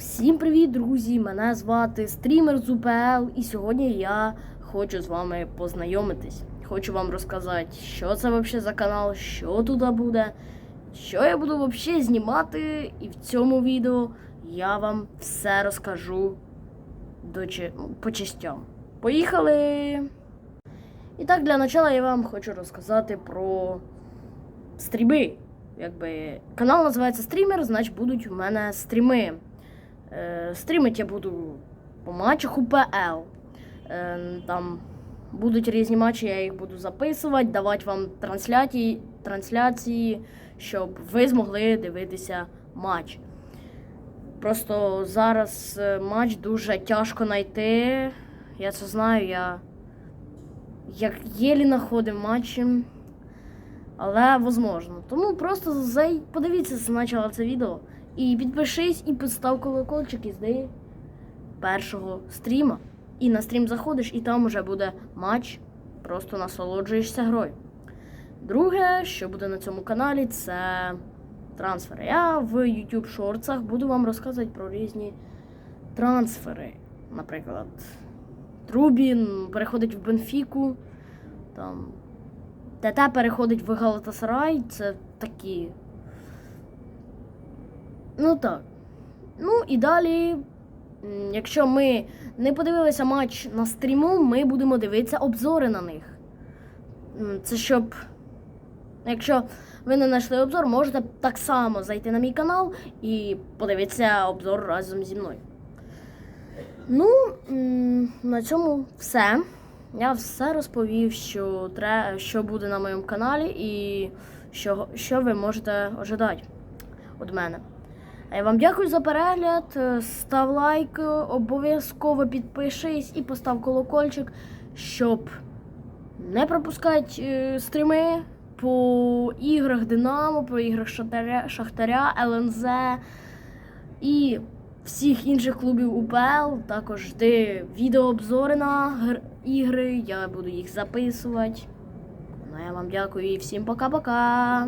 Всім привіт, друзі! Мене звати стрімер з УПЛ, і сьогодні я хочу з вами познайомитись. Хочу вам розказати, що це взагалі за канал, що тут буде, що я буду взагалі знімати. І в цьому відео я вам все розкажу до, чи- ну, по частям. Поїхали! І так, для початку я вам хочу розказати про стріми. Якби канал називається стрімер, значить будуть у мене стріми. Е, стрімити я буду по матчах УПЛ. Е, там будуть різні матчі, я їх буду записувати, давати вам трансляції, трансляції, щоб ви змогли дивитися матч. Просто зараз е, матч дуже тяжко знайти. Я це знаю, я як єлі знаходив матчі. Але возможно. Тому просто зай... подивіться спочатку це відео. І підпишись і постав колокольчик і жди першого стріма. І на стрім заходиш, і там уже буде матч. Просто насолоджуєшся грою. Друге, що буде на цьому каналі, це трансфери. Я в YouTube шорцах буду вам розказувати про різні трансфери. Наприклад, Трубін переходить в Бенфіку. Там ТТ переходить в Галатасарай. Це такі. Ну так. Ну і далі, якщо ми не подивилися матч на стріму, ми будемо дивитися обзори на них. Це щоб. Якщо ви не знайшли обзор, можете так само зайти на мій канал і подивитися обзор разом зі мною. Ну, на цьому все. Я все розповів, що, тре, що буде на моєму каналі і що, що ви можете ожидати від мене. А я вам дякую за перегляд. Е, Став лайк, е, обов'язково підпишись і постав колокольчик, щоб не пропускати е, стріми по іграх Динамо, по іграх Шахтаря, Шахтаря ЛНЗ і всіх інших клубів УПЛ. Також жди відеообзори на ігри. Я буду їх записувати. Ну, я вам дякую і всім пока-пока.